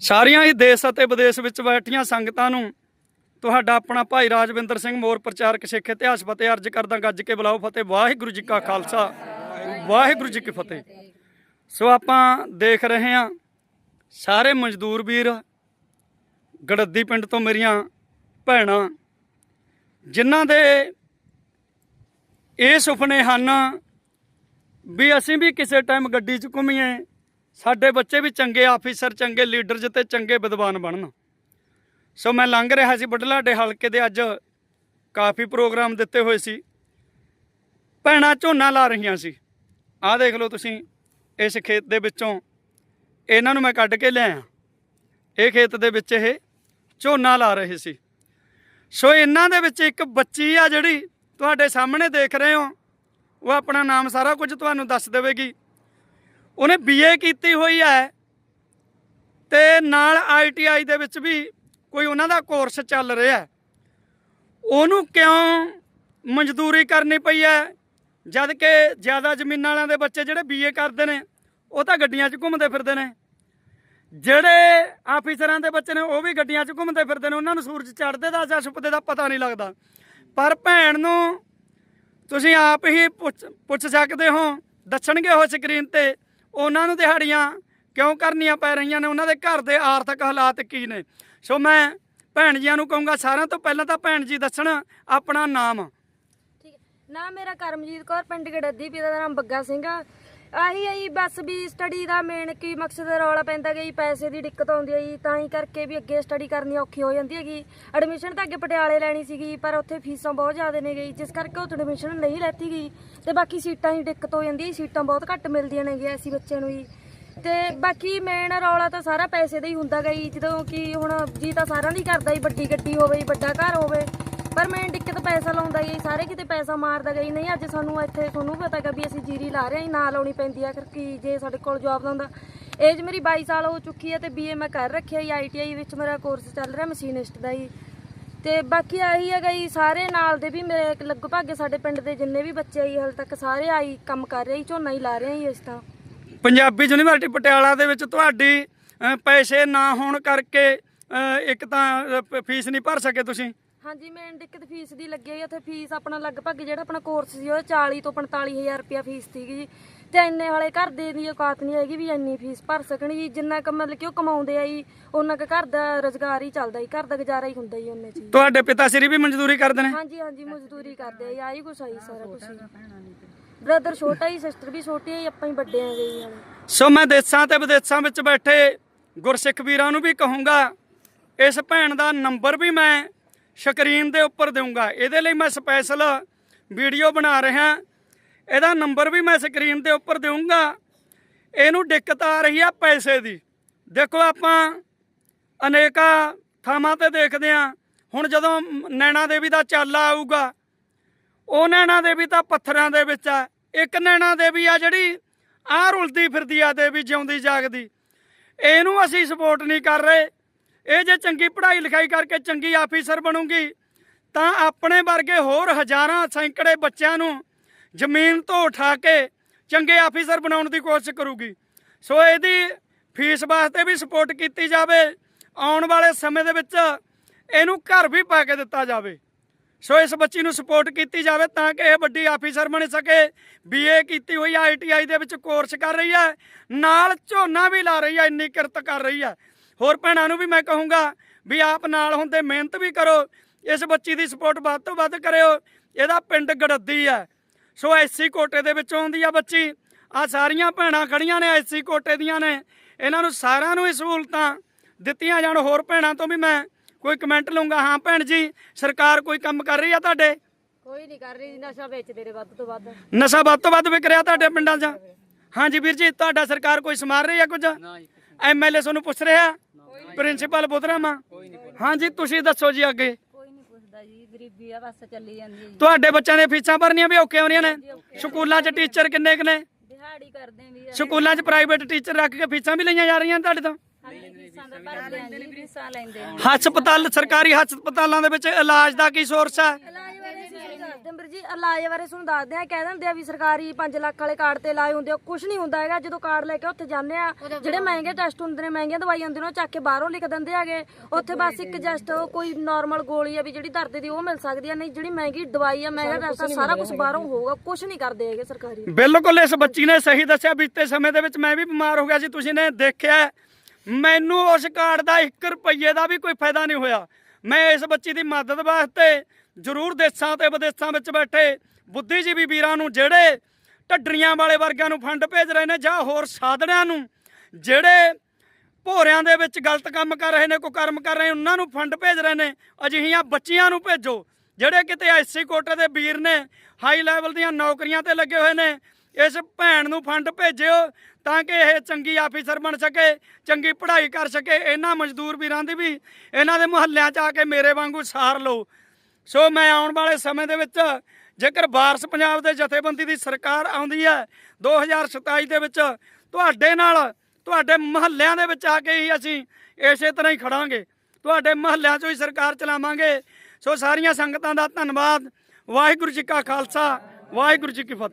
ਸਾਰੀਆਂ ਹੀ ਦੇਸ਼ ਅਤੇ ਵਿਦੇਸ਼ ਵਿੱਚ ਬੈਠੀਆਂ ਸੰਗਤਾਂ ਨੂੰ ਤੁਹਾਡਾ ਆਪਣਾ ਭਾਈ ਰਾਜਵਿੰਦਰ ਸਿੰਘ ਮੋਰ ਪ੍ਰਚਾਰਕ ਸਿੱਖ ਇਤਿਹਾਸ ਫਤਿਹ ਅਰਜ ਕਰਦਾ ਗੱਜ ਕੇ ਬੁਲਾਓ ਫਤਿਹ। ਵਾਹਿਗੁਰੂ ਜੀ ਕਾ ਖਾਲਸਾ, ਵਾਹਿਗੁਰੂ ਜੀ ਕੀ ਫਤਿਹ। ਸੋ ਆਪਾਂ ਦੇਖ ਰਹੇ ਹਾਂ ਸਾਰੇ ਮਜ਼ਦੂਰ ਵੀਰ ਗੜੱਦੀ ਪਿੰਡ ਤੋਂ ਮੇਰੀਆਂ ਭੈਣਾਂ, ਜਿਨ੍ਹਾਂ ਦੇ ਇਹ ਸੁਪਨੇ ਹਨ ਵੀ ਅਸੀਂ ਵੀ ਕਿਸੇ ਟਾਈਮ ਗੱਡੀ 'ਚ ਘੁੰਮੀਏ ਸਾਡੇ ਬੱਚੇ ਵੀ ਚੰਗੇ ਆਫੀਸਰ, ਚੰਗੇ ਲੀਡਰ ਜਿੱਤੇ ਚੰਗੇ ਵਿਦਵਾਨ ਬਣਨ। ਸੋ ਮੈਂ ਲੰਘ ਰਿਹਾ ਸੀ ਬਡਲਾਡੇ ਹਲਕੇ ਦੇ ਅੱਜ ਕਾਫੀ ਪ੍ਰੋਗਰਾਮ ਦਿੱਤੇ ਹੋਏ ਸੀ। ਭੈਣਾਂ ਝੋਨਾ ਲਾ ਰਹੀਆਂ ਸੀ। ਆਹ ਦੇਖ ਲਓ ਤੁਸੀਂ, ਇਸ ਖੇਤ ਦੇ ਵਿੱਚੋਂ ਇਹਨਾਂ ਨੂੰ ਮੈਂ ਕੱਢ ਕੇ ਲਿਆਇਆ। ਇਹ ਖੇਤ ਦੇ ਵਿੱਚ ਇਹ ਝੋਨਾ ਲਾ ਰਹੇ ਸੀ। ਸੋ ਇਹਨਾਂ ਦੇ ਵਿੱਚ ਇੱਕ ਬੱਚੀ ਆ ਜਿਹੜੀ ਤੁਹਾਡੇ ਸਾਹਮਣੇ ਦੇਖ ਰਹੇ ਹੋ। ਉਹ ਆਪਣਾ ਨਾਮ ਸਾਰਾ ਕੁਝ ਤੁਹਾਨੂੰ ਦੱਸ ਦੇਵੇਗੀ। ਉਹਨੇ ਬੀਏ ਕੀਤੀ ਹੋਈ ਹੈ। ਤੇ ਨਾਲ ਆਈਟੀਆਈ ਦੇ ਵਿੱਚ ਵੀ ਕੋਈ ਉਹਨਾਂ ਦਾ ਕੋਰਸ ਚੱਲ ਰਿਹਾ ਉਹਨੂੰ ਕਿਉਂ ਮਜ਼ਦੂਰੀ ਕਰਨੀ ਪਈ ਹੈ? ਜਦ ਕਿ ਜ਼ਿਆਦਾ ਜ਼ਮੀਨਾਂ ਵਾਲਿਆਂ ਦੇ ਬੱਚੇ ਜਿਹੜੇ ਬੀਏ ਕਰਦੇ ਨੇ, ਉਹ ਤਾਂ ਗੱਡੀਆਂ 'ਚ ਘੁੰਮਦੇ ਫਿਰਦੇ ਨੇ। ਜਿਹੜੇ ਆਫੀਸਰਾਂ ਦੇ ਬੱਚੇ ਨੇ, ਉਹ ਵੀ ਗੱਡੀਆਂ 'ਚ ਘੁੰਮਦੇ ਫਿਰਦੇ ਨੇ। ਉਹਨਾਂ ਨੂੰ ਸੂਰਜ ਚੜ੍ਹਦੇ ਦਾ ਜਾਂ ਛੁਪਦੇ ਦਾ ਪਤਾ ਨਹੀਂ ਲੱਗਦਾ। ਪਰ ਭੈਣ ਨੂੰ ਤੁਸੀਂ ਆਪ ਹੀ ਪੁੱਛ ਪੁੱਛ ਸਕਦੇ ਹੋ। ਦੱਸਣਗੇ ਉਹ ਸਕਰੀਨ ਤੇ। ਉਹਨਾਂ ਨੂੰ ਦਿਹਾੜੀਆਂ ਕਿਉਂ ਕਰਨੀਆਂ ਪੈ ਰਹੀਆਂ ਨੇ? ਉਹਨਾਂ ਦੇ ਘਰ ਦੇ ਆਰਥਿਕ ਹਾਲਾਤ ਕੀ ਨੇ? ਸੋ ਮੈਂ ਭੈਣ ਜੀਆਂ ਨੂੰ ਕਹੂੰਗਾ, ਸਾਰਿਆਂ ਤੋਂ ਪਹਿਲਾਂ ਤਾਂ ਭੈਣ ਜੀ ਦੱਸਣ ਆਪਣਾ ਨਾਮ। ਠੀਕ ਹੈ। ਮੇਰਾ ਕਰਮਜੀਤ ਕੌਰ, ਪਿੰਡ ਗੜੱਦੀ, ਪਿਤਾ ਦਾ ਨਾਮ ਬੱਗਾ ਸਿੰਘ ਆ। ਆਹੀ ਆਈ ਬਸ ਵੀ ਸਟੱਡੀ ਦਾ ਮੇਨ ਕੀ ਮਕਸਦ, ਰੌਲਾ ਪੈਂਦਾ ਗਾ ਜੀ ਪੈਸੇ ਦੀ ਦਿੱਕਤ ਆਉਂਦੀ ਹੈ ਜੀ, ਤਾਂ ਹੀ ਕਰਕੇ ਵੀ ਅੱਗੇ ਸਟੱਡੀ ਕਰਨੀ ਔਖੀ ਹੋ ਜਾਂਦੀ ਹੈਗੀ। ਐਡਮਿਸ਼ਨ ਤਾਂ ਅੱਗੇ ਪਟਿਆਲੇ ਲੈਣੀ ਸੀਗੀ, ਪਰ ਉੱਥੇ ਫੀਸਾਂ ਬਹੁਤ ਜ਼ਿਆਦਾ ਨੇ ਗਈ, ਜਿਸ ਕਰਕੇ ਉੱਥੇ ਐਡਮਿਸ਼ਨ ਨਹੀਂ ਲੈਤੀ ਗਈ। ਤੇ ਬਾਕੀ ਸੀਟਾਂ ਦੀ ਦਿੱਕਤ ਹੋ ਜਾਂਦੀ ਹੈ ਸੀਟਾਂ ਬਹੁਤ ਘੱਟ ਮਿਲਦੀਆਂ ਨੇ ਐਸੀ ਬੱਚਿਆਂ ਨੂੰ ਜੀ। ਤੇ ਬਾਕੀ ਮੇਨ ਰੌਲਾ ਤਾਂ ਸਾਰਾ ਪੈਸੇ ਦਾ ਹੀ ਹੁੰਦਾ ਗਾ ਜੀ, ਜਦੋਂ ਕਿ ਹੁਣ ਜੀ ਤਾਂ ਸਾਰਿਆਂ ਦੀ ਕਰਦਾ ਹੀ ਵੱਡੀ ਗੱਡੀ ਹੋਵੇ ਵੱਡਾ ਘਰ ਹੋਵੇ। ਪਰ ਮੈਂ ਡਿੱਕੇ ਤੋਂ ਪੈਸਾ ਲਾਉਂਦਾ ਹੀ ਸਾਰੇ ਕਿਤੇ ਪੈਸਾ ਮਾਰਦਾ ਗਈ ਨਹੀਂ, ਅੱਜ ਸਾਨੂੰ ਇੱਥੇ ਤੁਹਾਨੂੰ ਪਤਾ ਕਿ ਵੀ ਅਸੀਂ ਜੀਰੀ ਲਾ ਰਹੇ ਹਾਂ ਨਾ ਲਾਉਣੀ ਪੈਂਦੀ ਆ ਕਿ ਜੇ ਸਾਡੇ ਕੋਲ ਜੌਬ ਦਾ ਹੁੰਦਾ ਏਜ ਮੇਰੀ 22 ਸਾਲ ਹੋ ਚੁੱਕੀ ਹੈ ਤੇ ਬੀਏ ਮੈਂ ਕਰ ਰੱਖਿਆ ਹੀ ਆਈਟੀਆਈ ਵਿੱਚ ਮੇਰਾ ਕੋਰਸ ਚੱਲ ਰਿਹਾ ਮਸ਼ੀਨਿਸਟ ਦਾ ਹੀ। ਤੇ ਬਾਕੀ ਆਹੀ ਹੈਗਾ ਜੀ, ਸਾਰੇ ਨਾਲ ਦੇ ਵੀ ਮੇਰੇ ਲਗਭਗ ਸਾਡੇ ਪਿੰਡ ਦੇ ਜਿੰਨੇ ਵੀ ਬੱਚੇ ਆਈ ਹਾਲੇ ਤੱਕ ਸਾਰੇ ਆਈ ਕੰਮ ਕਰ ਰਹੇ ਹੀ ਝੋਨਾ ਹੀ ਲਾ ਰਹੇ ਹੀ ਇਸ ਤਾਂ ਪੰਜਾਬੀ ਯੂਨੀਵਰਸਿਟੀ ਪਟਿਆਲਾ ਦੇ ਵਿੱਚ ਤੁਹਾਡੀ ਪੈਸੇ ਨਾ ਹੋਣ ਕਰਕੇ ਇੱਕ ਤਾਂ ਫੀਸ ਨਹੀਂ ਭਰ ਸਕੇ ਤੁਸੀਂ। ਹਾਂਜੀ ਮੇਨ ਦਿੱਕਤ ਫੀਸ ਦੀ ਲੱਗੀ ਹੋਈ ਉੱਥੇ ਫੀਸ ਆਪਣਾ ਲਗਭਗ ਜਿਹੜਾ ਆਪਣਾ ਕੋਰਸ ਸੀ ਉਹ 40 ਤੋਂ 45000 ਰੁਪਿਆ ਫੀਸ ਸੀਗੀ ਜੀ। ਤੇ ਇੰਨੇ ਵਾਲੇ ਘਰ ਦੇ ਦੀ ਔਕਾਤ ਨਹੀਂ ਹੈਗੀ ਵੀ ਇੰਨੀ ਫੀਸ ਭਰ ਸਕਣ ਜੀ। ਜਿੰਨਾ ਕੁ ਮਤਲਬ ਕਿ ਉਹ ਕਮਾਉਂਦੇ ਆ ਜੀ ਉਹਨਾਂ ਕੁ ਘਰ ਦਾ ਰੋਜ਼ਗਾਰ ਹੀ ਚੱਲਦਾ ਜੀ। ਘਰ ਦਾ ਗੁਜ਼ਾਰਾ ਹੀ ਹੁੰਦਾ ਜੀ ਉਹਨੇ ਜੀ। ਤੁਹਾਡੇ ਪਿਤਾ ਸ੍ਰੀ ਵੀ ਮਨਜ਼ੂਰੀ ਕਰਦੇ ਨੇ? ਹਾਂਜੀ ਹਾਂਜੀ ਮਜ਼ਦੂਰੀ ਕਰਦੇ ਆ ਜੀ। ਆਹੀ ਕੁਛ ਆਈ ਸਾਰਾ ਕੁਛ ਬ੍ਰਦਰ ਛੋਟਾ ਹੀ ਸਿਸਟਰ ਵੀ ਛੋਟੀ ਹੈ ਆਪਾਂ ਹੀ ਵੱਡੇ ਆ ਜੀ ਹਾਲੇ ਸੋ ਮੈਂ ਦੇਸਾਂ ਤੇ ਵਿਦੇਸ਼ਾਂ ਵਿੱਚ ਬੈਠੇ ਗੁਰਸਿੱਖ ਵੀਰਾਂ ਨੂੰ ਵੀ ਕਹੂੰਗਾ ਇਸ ਭੈਣ ਦਾ ਨੰਬਰ ਵੀ ਮੈਂ ਸਕਰੀਨ ਦੇ ਉੱਪਰ ਦੇਵਾਂਗਾ ਇਹਦੇ ਲਈ ਮੈਂ ਸਪੈਸ਼ਲ ਵੀਡੀਓ ਬਣਾ ਰਿਹਾ। ਇਹਦਾ ਨੰਬਰ ਵੀ ਮੈਂ ਸਕਰੀਨ ਦੇ ਉੱਪਰ ਦੇਵਾਂਗਾ ਇਹਨੂੰ ਦਿੱਕਤ ਆ ਰਹੀ ਆ ਪੈਸੇ ਦੀ। ਦੇਖੋ ਆਪਾਂ ਅਨੇਕਾਂ ਥਾਵਾਂ ਤੇ ਦੇਖਦੇ ਆ ਹੁਣ ਜਦੋਂ ਨੈਣਾ ਦੇਵੀ ਦਾ ਚਾਲਾ ਆਊਗਾ, ਉਹ ਨੈਣਾ ਦੇਵੀ ਤਾਂ ਪੱਥਰਾਂ ਦੇ ਵਿੱਚ ਆ। ਇੱਕ ਨੈਣਾ ਦੇਵੀ ਆ ਜਿਹੜੀ ਆਹ ਰੁਲਦੀ ਫਿਰਦੀ ਆ ਦੇਵੀ ਜਿਉਂਦੀ ਜਾਗਦੀ। ਇਹਨੂੰ ਅਸੀਂ ਸਪੋਰਟ ਨਹੀਂ ਕਰ ਰਹੇ। ਇਹ ਜੇ ਚੰਗੀ ਪੜ੍ਹਾਈ ਲਿਖਾਈ ਕਰਕੇ ਚੰਗੀ ਆਫੀਸਰ ਬਣੂਗੀ, ਤਾਂ ਆਪਣੇ ਵਰਗੇ ਹੋਰ ਹਜ਼ਾਰਾਂ ਸੈਂਕੜੇ ਬੱਚਿਆਂ ਨੂੰ ਜ਼ਮੀਨ ਤੋਂ ਉਠਾ ਕੇ ਚੰਗੇ ਆਫੀਸਰ ਬਣਾਉਣ ਦੀ ਕੋਸ਼ਿਸ਼ ਕਰੂਗੀ। ਸੋ ਇਹਦੀ ਫੀਸ ਵਾਸਤੇ ਵੀ ਸਪੋਰਟ ਕੀਤੀ ਜਾਵੇ। ਆਉਣ ਵਾਲੇ ਸਮੇਂ ਦੇ ਵਿੱਚ ਇਹਨੂੰ ਘਰ ਵੀ ਪਾ ਕੇ ਦਿੱਤਾ ਜਾਵੇ। ਸੋ ਇਸ ਬੱਚੀ ਨੂੰ ਸਪੋਰਟ ਕੀਤੀ ਜਾਵੇ ਤਾਂ ਕਿ ਇਹ ਵੱਡੀ ਆਫੀਸਰ ਬਣ ਸਕੇ। ਬੀਏ ਕੀਤੀ ਹੋਈ ਆਈਟੀਆਈ ਦੇ ਵਿੱਚ ਕੋਰਸ ਕਰ ਰਹੀ ਹੈ ਨਾਲ ਝੋਨਾ ਵੀ ਲਾ ਰਹੀ ਹੈ ਇੰਨੀ ਕਿਰਤ ਕਰ ਰਹੀ ਹੈ ਹੋਰ ਭੈਣਾਂ ਨੂੰ ਵੀ ਮੈਂ ਕਹੂੰਗਾ ਵੀ ਆਪ ਨਾਲ ਹੁੰਦੇ ਮਿਹਨਤ ਵੀ ਕਰੋ ਇਸ ਬੱਚੀ ਦੀ ਸਪੋਰਟ ਵੱਧ ਤੋਂ ਵੱਧ ਕਰਿਓ। ਇਹਦਾ ਪਿੰਡ ਗੜੱਦੀ ਹੈ ਸੋ ਐਸੀ ਕੋਟੇ ਦੇ ਵਿੱਚੋਂ ਆਉਂਦੀ ਆ ਬੱਚੀ। ਆ ਸਾਰੀਆਂ ਭੈਣਾਂ ਖੜੀਆਂ ਨੇ ਐਸੀ ਕੋਟੇ ਦੀਆਂ ਨੇ। ਇਹਨਾਂ ਨੂੰ ਸਾਰਿਆਂ ਨੂੰ ਇਹ ਸਹੂਲਤਾਂ ਦਿੱਤੀਆਂ ਜਾਣ। ਹੋਰ ਭੈਣਾਂ ਤੋਂ ਵੀ ਮੈਂ ਕੋਈ ਕਮੈਂਟ ਲਊਂਗਾ। ਹਾਂ ਭੈਣ ਜੀ ਸਰਕਾਰ ਕੋਈ ਕੰਮ ਕਰ ਰਹੀ ਆ ਤੁਹਾਡੇ? ਕੋਈ ਨਹੀਂ ਕਰ ਰਹੀ ਨਸ਼ਾ ਵੇਚਦੇ ਨੇ ਵੱਧ ਤੋਂ ਵੱਧ। ਨਸ਼ਾ ਵੱਧ ਤੋਂ ਵੱਧ ਵਿਕ ਰਿਹਾ ਤੁਹਾਡੇ ਪਿੰਡਾਂ 'ਚ? ਹਾਂਜੀ ਵੀਰ ਜੀ ਤੁਹਾਡਾ ਸਰਕਾਰ ਕੋਈ ਸਮਾਰ ਰਹੀ ਆ ਕੁਝ? ਐਮਐਲਏ ਤੁਹਾਨੂੰ ਪੁੱਛ ਰਿਹਾ। ਪ੍ਰਿੰਸੀਪਲ ਬੁੱਧਰਾਮਾ? ਹਾਂਜੀ ਤੁਸੀਂ ਦੱਸੋ ਜੀ ਅੱਗੇ। ਕੋਈ ਨਹੀਂ ਪੁੱਛਦਾ ਜੀ ਗਰੀਬੀ ਆ ਬਸ ਚੱਲੀ ਜਾਂਦੀ ਹੈ ਜੀ। ਤੁਹਾਡੇ ਬੱਚਿਆਂ ਦੀਆਂ ਫੀਸਾਂ ਭਰਨੀਆਂ ਵੀ ਔਖੀਆਂ ਹੋ ਰਹੀਆਂ ਨੇ ਸਕੂਲਾਂ 'ਚ ਟੀਚਰ ਕਿੰਨੇ ਕੁ ਨੇ? ਦਿਹਾੜੀ ਕਰਦੇ ਆਂ। ਵੀ ਸਕੂਲਾਂ 'ਚ ਪ੍ਰਾਈਵੇਟ ਟੀਚਰ ਰੱਖ ਕੇ ਫੀਸਾਂ ਵੀ ਲਈਆਂ ਜਾ ਰਹੀਆਂ ਤੁਹਾਡੇ ਤੋਂ? ਹਾਂਜੀ ਫੀਸਾਂ ਦਾ ਭਰਦੇ ਆਂ ਜੀ ਫੀਸਾਂ ਲੈਂਦੇ ਆਂ। ਹਸਪਤਾਲ ਸਰਕਾਰੀ ਹਸਪਤਾਲਾਂ ਦੇ ਵਿੱਚ ਇਲਾਜ ਦਾ ਕੀ ਸੋਰਸ ਹੈ ਵੀਰ ਜੀ ਇਲਾਜ ਬਾਰੇ ਤੁਹਾਨੂੰ ਦੱਸਦੇ ਆ ਕਹਿ ਦਿੰਦੇ ਆ ਵੀ ਸਰਕਾਰੀ 5 ਲੱਖ ਵਾਲੇ ਕਾਰਡ ਤੇ ਇਲਾਜ ਹੁੰਦੇ ਆ ਕੁਝ ਨਹੀਂ ਹੁੰਦਾ ਹੈਗਾ ਜਦੋਂ ਕਾਰਡ ਲੈ ਕੇ ਉੱਥੇ ਜਾਂਦੇ ਆ ਜਿਹੜੇ ਮਹਿੰਗੇ ਟੈਸਟ ਹੁੰਦੇ ਨੇ ਮਹਿੰਗੀਆਂ ਦਵਾਈਆਂ ਹੁੰਦੀਆਂ ਨੇ ਉਹ ਚੱਕ ਕੇ ਬਾਹਰੋਂ ਲਿਖ ਦਿੰਦੇ ਹੈਗੇ। ਉੱਥੇ ਬਸ ਇੱਕ ਜਸਟ ਕੋਈ ਨਾਰਮਲ ਗੋਲੀ ਆ ਵੀ ਜਿਹੜੀ ਦਰਦ ਦੀ ਉਹ ਮਿਲ ਸਕਦੀ ਆ ਨਹੀਂ ਜਿਹੜੀ ਮਹਿੰਗੀ ਦਵਾਈ ਆ ਮਹਿੰਗਾ ਟੈਸਟ ਆ ਸਾਰਾ ਕੁਝ ਬਾਹਰੋਂ ਹੋਊਗਾ ਕੁਝ ਨਹੀਂ ਕਰਦੇ ਹੈਗੇ ਸਰਕਾਰੀ। ਬਿਲਕੁਲ ਇਸ ਬੱਚੀ ਨੇ ਸਹੀ ਦੱਸਿਆ ਬੀਤੇ ਸਮੇਂ ਦੇ ਵਿੱਚ ਮੈਂ ਵੀ ਬਿਮਾਰ ਹੋ ਗਿਆ ਸੀ ਤੁਸੀਂ ਨੇ ਦੇਖਿਆ ਮੈਨੂੰ ਉਸ ਕਾਰਡ ਦਾ 1 ਰੁਪਏ ਦਾ ਵੀ ਕੋਈ ਫਾਇਦਾ ਨਹੀਂ ਹੋਇਆ। ਮੈਂ ਇਸ ਬੱਚੀ ਦੀ ਮਦਦ ਵਾਸਤੇ ਜ਼ਰੂਰ ਦੇਸਾਂ ਤੇ ਵਿਦੇਸ਼ਾਂ ਵਿੱਚ ਬੈਠੇ ਬੁੱਧੀਜੀਵੀ ਵੀਰਾਂ ਨੂੰ ਜਿਹੜੇ ਢੱਡਰੀਆਂ ਵਾਲੇ ਵਰਗਿਆਂ ਨੂੰ ਫੰਡ ਭੇਜ ਰਹੇ ਨੇ ਜਾਂ ਹੋਰ ਸਾਧੜਿਆਂ ਨੂੰ, ਜਿਹੜੇ ਭੋਰਿਆਂ ਦੇ ਵਿੱਚ ਗਲਤ ਕੰਮ ਕਰ ਰਹੇ ਨੇ, ਕੁਕਰਮ ਕਰ ਰਹੇ ਉਹਨਾਂ ਨੂੰ ਫੰਡ ਭੇਜ ਰਹੇ ਨੇ, ਅਜਿਹੀਆਂ ਬੱਚੀਆਂ ਨੂੰ ਭੇਜੋ, ਜਿਹੜੇ ਕਿਤੇ ਐਸਸੀ ਕੋਟੇ ਦੇ ਵੀਰ ਨੇ, ਹਾਈ ਲੈਵਲ ਦੀਆਂ ਨੌਕਰੀਆਂ ਤੇ ਲੱਗੇ ਹੋਏ ਨੇ, ਇਸ ਭੈਣ ਨੂੰ ਫੰਡ ਭੇਜਿਓ ਤਾਂ ਕਿ ਇਹ ਚੰਗੀ ਆਫੀਸਰ ਬਣ ਸਕੇ, ਚੰਗੀ ਪੜ੍ਹਾਈ ਕਰ ਸਕੇ, ਇਹਨਾਂ ਮਜ਼ਦੂਰ ਵੀਰਾਂ ਦੀ ਵੀ, ਇਹਨਾਂ ਦੇ ਮੁਹੱਲਿਆਂ 'ਚ ਆ ਕੇ ਮੇਰੇ ਵਾਂਗੂ ਸਾਰ ਲਓ। ਸੋ ਮੈਂ ਆਉਣ ਵਾਲੇ ਸਮੇਂ ਦੇ ਵਿੱਚ ਜੇਕਰ ਵਾਰਸ ਪੰਜਾਬ ਦੇ ਜਥੇਬੰਦੀ ਦੀ ਸਰਕਾਰ ਆਉਂਦੀ ਹੈ 2027 ਦੇ ਵਿੱਚ ਤੁਹਾਡੇ ਨਾਲ, ਤੁਹਾਡੇ ਮਹੱਲਿਆਂ ਦੇ ਵਿੱਚ ਆ ਕੇ ਹੀ ਅਸੀਂ ਇਸੇ ਤਰ੍ਹਾਂ ਹੀ ਖੜਾਂਗੇ। ਤੁਹਾਡੇ ਮਹੱਲਿਆਂ 'ਚੋਂ ਹੀ ਸਰਕਾਰ ਚਲਾਵਾਂਗੇ। ਸੋ ਸਾਰੀਆਂ ਸੰਗਤਾਂ ਦਾ ਧੰਨਵਾਦ। ਵਾਹਿਗੁਰੂ ਜੀ ਕਾ ਖਾਲਸਾ, ਵਾਹਿਗੁਰੂ ਜੀ ਕੀ ਫਤਿਹ।